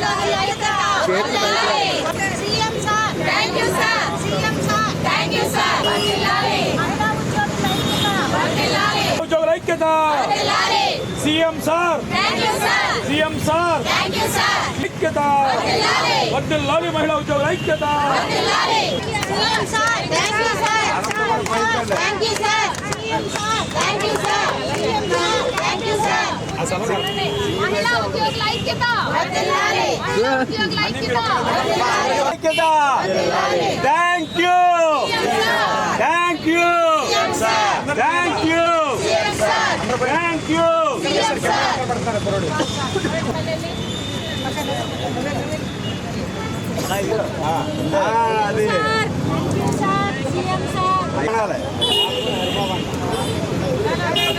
ఉద్యోగుల ఐక్యత. CM sir thank you sir CM sir thank you sir వర్ధిల్లాలి మహిళా ఉద్యోగుల ఐక్యత. వర్ధిల్లాలి ఉద్యోగుల ఐక్యత సార్ సార్ సార్ సార్ మహిళా ఉద్యోగుల ఐక్యత sir thank you sir thank you sir CM sir thank you sir మహిళా ఉద్యోగుల ఐక్యత మహిళా ఉద్యోగుల ఐక్యత thank you thank you thank you thank you అది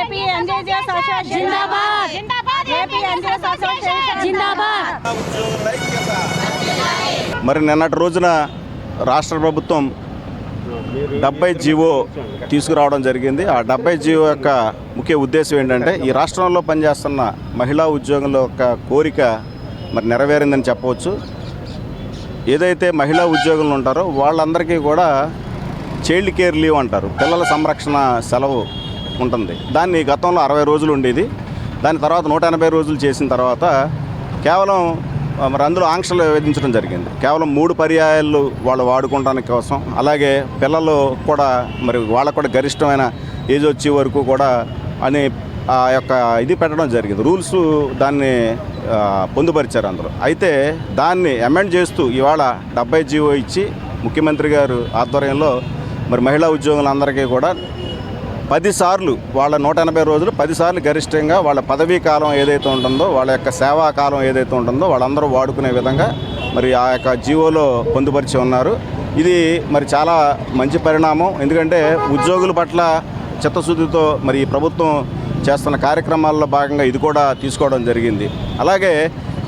ఏపీ అసోసియేషన్. జిందాబాద్. జిందాబాద్ ఏపీ అసోసియేషన్. జిందాబాద్. మరి నిన్నటి రోజున రాష్ట్ర ప్రభుత్వం డెబ్బై జీవో తీసుకురావడం జరిగింది. ఆ డెబ్బై జీవో యొక్క ముఖ్య ఉద్దేశం ఏంటంటే ఈ రాష్ట్రంలో పనిచేస్తున్న మహిళా ఉద్యోగుల యొక్క కోరిక మరి నెరవేరిందని చెప్పవచ్చు. ఏదైతే మహిళా ఉద్యోగులు ఉంటారో వాళ్ళందరికీ కూడా చైల్డ్ కేర్ లీవ్ అంటారు. పిల్లల సంరక్షణ సెలవు ఉంటుంది. దాన్ని గతంలో అరవై రోజులు ఉండేది. దాని తర్వాత నూట ఎనభై రోజులు చేసిన తర్వాత కేవలం మరి అందులో ఆంక్షలు విధించడం జరిగింది. కేవలం మూడు పర్యాయాలు వాళ్ళు వాడుకోవడానికి కోసం. అలాగే పిల్లలు కూడా మరి వాళ్ళకు కూడా గరిష్టమైన ఏజ్ వచ్చే వరకు కూడా అని ఆ యొక్క ఇది పెట్టడం జరిగింది. రూల్స్ దాన్ని పొందుపరిచారు అందులో. అయితే దాన్ని అమెండ్ చేస్తూ ఇవాళ డెబ్బై జీవో ఇచ్చి ముఖ్యమంత్రి గారు ఆధ్వర్యంలో మరి మహిళా ఉద్యోగులందరికీ కూడా పదిసార్లు వాళ్ళ నూట ఎనభై రోజులు పదిసార్లు గరిష్టంగా వాళ్ళ పదవీ కాలం ఏదైతే ఉంటుందో వాళ్ళ యొక్క సేవా కాలం ఏదైతే ఉంటుందో వాళ్ళందరూ వాడుకునే విధంగా మరి ఆ యొక్క జీవోలో పొందుపరిచి ఉన్నారు. ఇది మరి చాలా మంచి పరిణామం. ఎందుకంటే ఉద్యోగుల పట్ల చిత్తశుద్ధితో మరి ప్రభుత్వం చేస్తున్న కార్యక్రమాల్లో భాగంగా ఇది కూడా తీసుకోవడం జరిగింది. అలాగే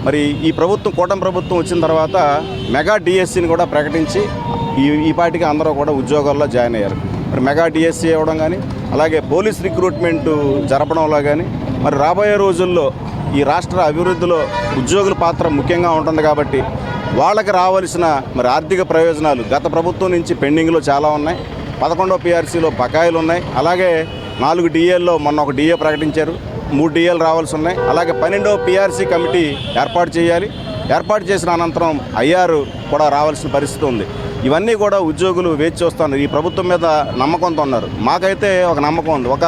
మరి ఈ ప్రభుత్వం కూటమి ప్రభుత్వం వచ్చిన తర్వాత మెగా డిఎస్సిని కూడా ప్రకటించి ఈ ఈ పాటికి అందరూ కూడా ఉద్యోగాల్లో జాయిన్ అయ్యారు. మరి మెగా డిఎస్సీ ఇవ్వడం కానీ అలాగే పోలీస్ రిక్రూట్మెంట్ జరపడంలో కానీ మరి రాబోయే రోజుల్లో ఈ రాష్ట్ర అభివృద్ధిలో ఉద్యోగుల పాత్ర ముఖ్యంగా ఉంటుంది కాబట్టి వాళ్ళకి రావాల్సిన మరి ఆర్థిక ప్రయోజనాలు గత ప్రభుత్వం నుంచి పెండింగ్లో చాలా ఉన్నాయి. పదకొండో పిఆర్సీలో బకాయిలు ఉన్నాయి. అలాగే నాలుగు డిఏల్లో మొన్న ఒక డిఏ ప్రకటించారు. మూడు డిఏలు రావాల్సి ఉన్నాయి. అలాగే పన్నెండో పిఆర్సీ కమిటీ ఏర్పాటు చేయాలి. ఏర్పాటు చేసిన అనంతరం ఐఆర్ కూడా రావాల్సిన పరిస్థితి ఉంది. ఇవన్నీ కూడా ఉద్యోగులు వేచి చూస్తున్నారు. ఈ ప్రభుత్వం మీద నమ్మకంతో ఉన్నారు. మాకైతే ఒక నమ్మకం ఉంది. ఒక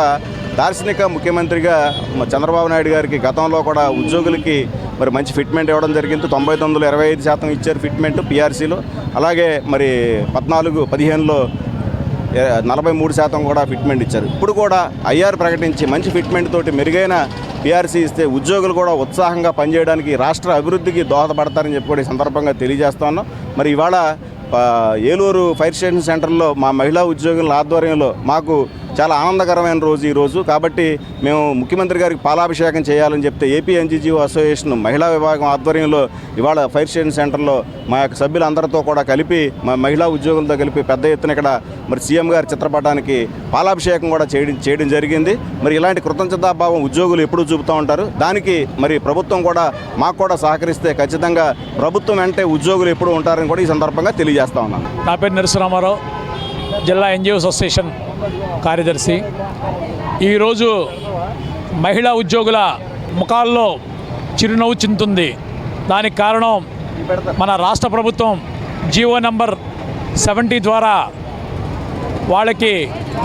దార్శనిక ముఖ్యమంత్రిగా చంద్రబాబు నాయుడు గారికి గతంలో కూడా ఉద్యోగులకి మరి మంచి ఫిట్మెంట్ ఇవ్వడం జరిగింది. తొంభై తొమ్మిదిలో ఇరవై ఐదు శాతం ఇచ్చారు ఫిట్మెంట్ పిఆర్సీలో. అలాగే మరి పద్నాలుగు పదిహేనులో నలభై మూడు శాతం కూడా ఫిట్మెంట్ ఇచ్చారు. ఇప్పుడు కూడా ఐఆర్ ప్రకటించి మంచి ఫిట్మెంట్ తోటి మెరుగైన పిఆర్సీ ఇస్తే ఉద్యోగులు కూడా ఉత్సాహంగా పనిచేయడానికి రాష్ట్ర అభివృద్ధికి దోహదపడతారని చెప్పి కూడా ఈ సందర్భంగా తెలియజేస్తా ఉన్నాం. మరి ఇవాళ ఏలూరు ఫైర్ స్టేషన్ సెంటర్లో మా మహిళా ఉద్యోగుల ఆధ్వర్యంలో మాకు చాలా ఆనందకరమైన రోజు ఈరోజు కాబట్టి మేము ముఖ్యమంత్రి గారికి పాలాభిషేకం చేయాలని చెప్తే ఏపీ ఎన్జీజీఓ అసోసియేషన్ మహిళా విభాగం ఆధ్వర్యంలో ఇవాళ ఫైర్ స్టేషన్ సెంటర్లో మా యొక్క సభ్యులందరితో కూడా కలిపి మా మహిళా ఉద్యోగులతో కలిపి పెద్ద ఎత్తున ఇక్కడ మరి సీఎం గారి చిత్రపటానికి పాలాభిషేకం కూడా చేయడం చేయడం జరిగింది. మరి ఇలాంటి కృతజ్ఞతాభావం ఉద్యోగులు ఎప్పుడూ చూపుతూ ఉంటారు. దానికి మరి ప్రభుత్వం కూడా మాకు కూడా సహకరిస్తే ఖచ్చితంగా ప్రభుత్వం అంటే ఉద్యోగులు ఎప్పుడు ఉంటారని కూడా ఈ సందర్భంగా తెలియజేస్తా ఉన్నాను. నా పేరు నరసింహారావు. జిల్లా ఎన్జిఓ అసోసియేషన్ కార్యదర్శి. ఈరోజు మహిళా ఉద్యోగుల ముఖాల్లో చిరునవ్వు చింతుంది. దానికి కారణం మన రాష్ట్ర ప్రభుత్వం జీవో నంబర్ సెవెంటీ ద్వారా వాళ్ళకి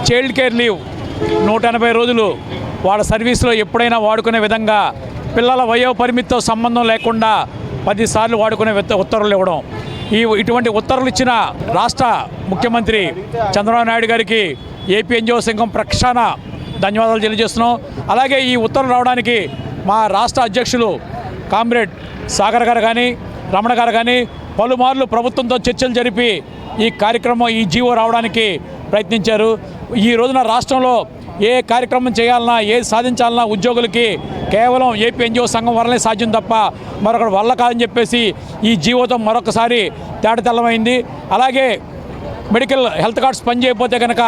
చైల్డ్ కేర్ లీవ్ నూట ఎనభై రోజులు వాళ్ళ సర్వీస్లో ఎప్పుడైనా వాడుకునే విధంగా పిల్లల వయో పరిమితితో సంబంధం లేకుండా పదిసార్లు వాడుకునే ఉత్తర్వులు ఇవ్వడం. ఈ ఇటువంటి ఉత్తర్వులు ఇచ్చిన రాష్ట్ర ముఖ్యమంత్రి చంద్రబాబు నాయుడు గారికి ఏపీ ఎన్జిఓ సంఘం ప్రక్షాన ధన్యవాదాలు తెలియజేస్తున్నాం. అలాగే ఈ ఉత్తరం రావడానికి మా రాష్ట్ర అధ్యక్షులు కామ్రేడ్ సాగర్ గారు కానీ రమణ గారు కానీ పలుమార్లు ప్రభుత్వంతో చర్చలు జరిపి ఈ కార్యక్రమం ఈ జీవో రావడానికి ప్రయత్నించారు. ఈ రోజున రాష్ట్రంలో ఏ కార్యక్రమం చేయాలన్నా ఏది సాధించాలన్నా ఉద్యోగులకి కేవలం ఏపీ ఎన్జిఓ సంఘం వల్లనే సాధ్యం తప్ప మరొకటి వల్ల కాదని చెప్పేసి ఈ జీవోతో మరొకసారి తేటతెల్లమైంది. అలాగే మెడికల్ హెల్త్ కార్డ్స్ పనిచేయకపోతే కనుక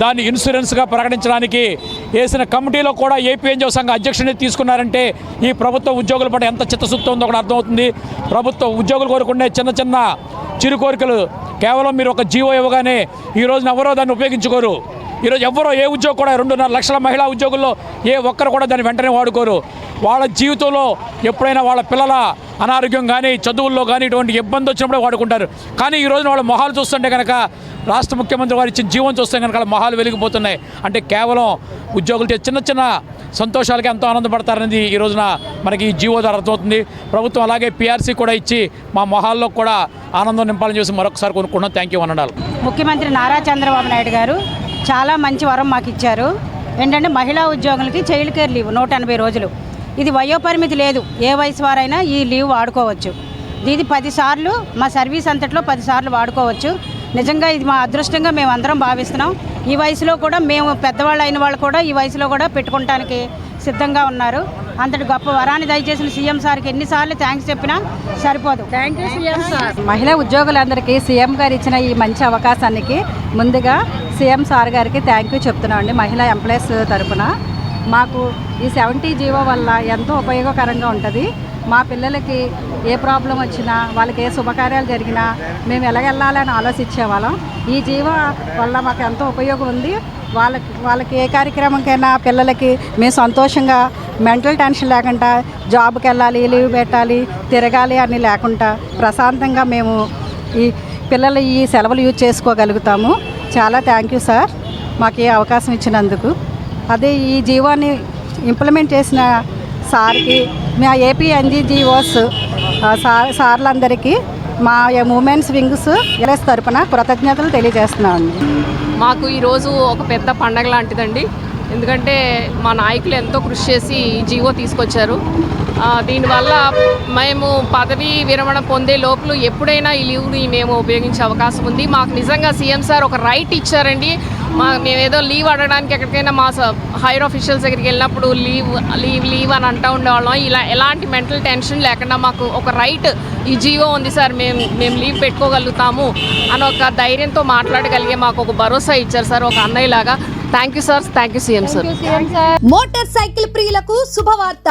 దాన్ని ఇన్సూరెన్స్గా ప్రకటించడానికి వేసిన కమిటీలో కూడా ఏపీ సంఘ అధ్యక్షుడిని తీసుకున్నారంటే ఈ ప్రభుత్వ ఉద్యోగుల పట్ల ఎంత చిత్తశుద్ధి ఉందో కూడా అర్థమవుతుంది. ప్రభుత్వ ఉద్యోగులు కోరుకునే చిన్న చిన్న చిరు కోరికలు కేవలం మీరు ఒక జీవో ఇవ్వగానే ఈ రోజున ఎవరో దాన్ని ఉపయోగించుకోరు. ఈరోజు ఎవరో ఏ ఉద్యోగం కూడా రెండున్నర లక్షల మహిళా ఉద్యోగుల్లో ఏ ఒక్కరు కూడా దాన్ని వెంటనే వాడుకోరు. వాళ్ళ జీవితంలో ఎప్పుడైనా వాళ్ళ పిల్లల అనారోగ్యం కానీ చదువుల్లో కానీ ఇటువంటి ఇబ్బంది వచ్చినప్పుడే వాడుకుంటారు. కానీ ఈ రోజున వాళ్ళ మొహాలు చూస్తుంటే కనుక రాష్ట్ర ముఖ్యమంత్రి వారు ఇచ్చిన జీవం చూస్తే కనుక మొహాలు వెలిగిపోతున్నాయి. అంటే కేవలం ఉద్యోగులతో చిన్న చిన్న సంతోషాలకి ఎంతో ఆనందపడతారనేది ఈ రోజున మనకి ఈ జీవో ద్వారా అర్థమవుతుంది. ప్రభుత్వం అలాగే పీఆర్సీ కూడా ఇచ్చి మా మొహాల్లో కూడా ఆనందం నింపాలని చూసి మరొకసారి కొనుక్కున్నాం థ్యాంక్ యూ అన్నాడు ముఖ్యమంత్రి నారా చంద్రబాబు నాయుడు గారు చాలా మంచి వరం మాకు ఇచ్చారు. ఏంటంటే మహిళా ఉద్యోగులకి చైల్డ్ కేర్ లీవ్ నూట ఎనభై రోజులు. ఇది వయోపరిమితి లేదు. ఏ వయసు వారైనా ఈ లీవ్ వాడుకోవచ్చు. ఇది పదిసార్లు మా సర్వీస్ అంతట్లో పదిసార్లు వాడుకోవచ్చు. నిజంగా ఇది మా అదృష్టంగా మేము అందరం భావిస్తున్నాం. ఈ వయసులో కూడా మేము పెద్దవాళ్ళు అయిన వాళ్ళు కూడా ఈ వయసులో కూడా పెట్టుకోవటానికి సిద్ధంగా ఉన్నారు. అంతటి గొప్ప వరాన్ని దయచేసిన సీఎం సార్కి ఎన్నిసార్లు థ్యాంక్స్ చెప్పినా సరిపోదు. Thank you CM sir. మహిళా ఉద్యోగులందరికీ సీఎం గారు ఇచ్చిన ఈ మంచి అవకాశానికి ముందుగా సీఎం సార్ గారికి థ్యాంక్ యూ చెప్తున్నామండి మహిళా ఎంప్లాయీస్ తరపున. మాకు ఈ సెవెంటీ జీవో వల్ల ఎంతో ఉపయోగకరంగా ఉంటుంది. మా పిల్లలకి ఏ ప్రాబ్లం వచ్చినా వాళ్ళకి ఏ శుభకార్యాలు జరిగినా మేము ఎలాగెళ్ళాలని ఆలోచించేవాళ్ళం ఈ జీవో వల్ల మాకు ఎంతో ఉపయోగం ఉంది. వాళ్ళకి వాళ్ళకి ఏ కార్యక్రమంకైనా పిల్లలకి మేము సంతోషంగా మెంటల్ టెన్షన్ లేకుండా జాబ్కి వెళ్ళాలి లీవ్ పెట్టాలి తిరగాలి అని లేకుండా ప్రశాంతంగా మేము ఈ పిల్లలు ఈ సెలవులు యూజ్ చేసుకోగలుగుతాము. చాలా థ్యాంక్ యూ సార్ మాకు ఈ అవకాశం ఇచ్చినందుకు. అదే ఈ జీవాన్ని ఇంప్లిమెంట్ చేసిన సార్కి మా ఏపీ ఎన్జీజీఓస్ సార్ సార్లందరికీ మా ఉమెన్స్ వింగ్స్ ఎల్ఎస్ తరపున కృతజ్ఞతలు తెలియజేస్తున్నాను. మాకు ఈరోజు ఒక పెద్ద పండగ లాంటిదండి. ఎందుకంటే మా నాయకులు ఎంతో కృషి చేసి ఈ జీవో తీసుకొచ్చారు. దీనివల్ల మేము పదవి విరమణ పొందే లోపల ఎప్పుడైనా ఈ లీవ్ని మేము ఉపయోగించే అవకాశం ఉంది. మాకు నిజంగా సీఎం సార్ ఒక రైట్ ఇచ్చారండి. మా మేమేదో లీవ్ అడగడానికి ఎక్కడికైనా మా హైర్ ఆఫీషియల్స్ దగ్గరికి వెళ్ళినప్పుడు లీవ్ లీవ్ లీవ్ అని అంటూ ఉండేవాళ్ళం. ఇలా ఎలాంటి మెంటల్ టెన్షన్ లేకుండా మాకు ఒక రైట్ ఈ జీవో ఉంది సార్. మేము మేము లీవ్ పెట్టుకోగలుగుతాము అని ఒక ధైర్యంతో మాట్లాడగలిగే మాకు ఒక భరోసా ఇచ్చారు సార్ ఒక అన్నయ్య లాగా thank you sir. Thank you CM sir. Motorcycle ప్రియులకు శుభవార్త.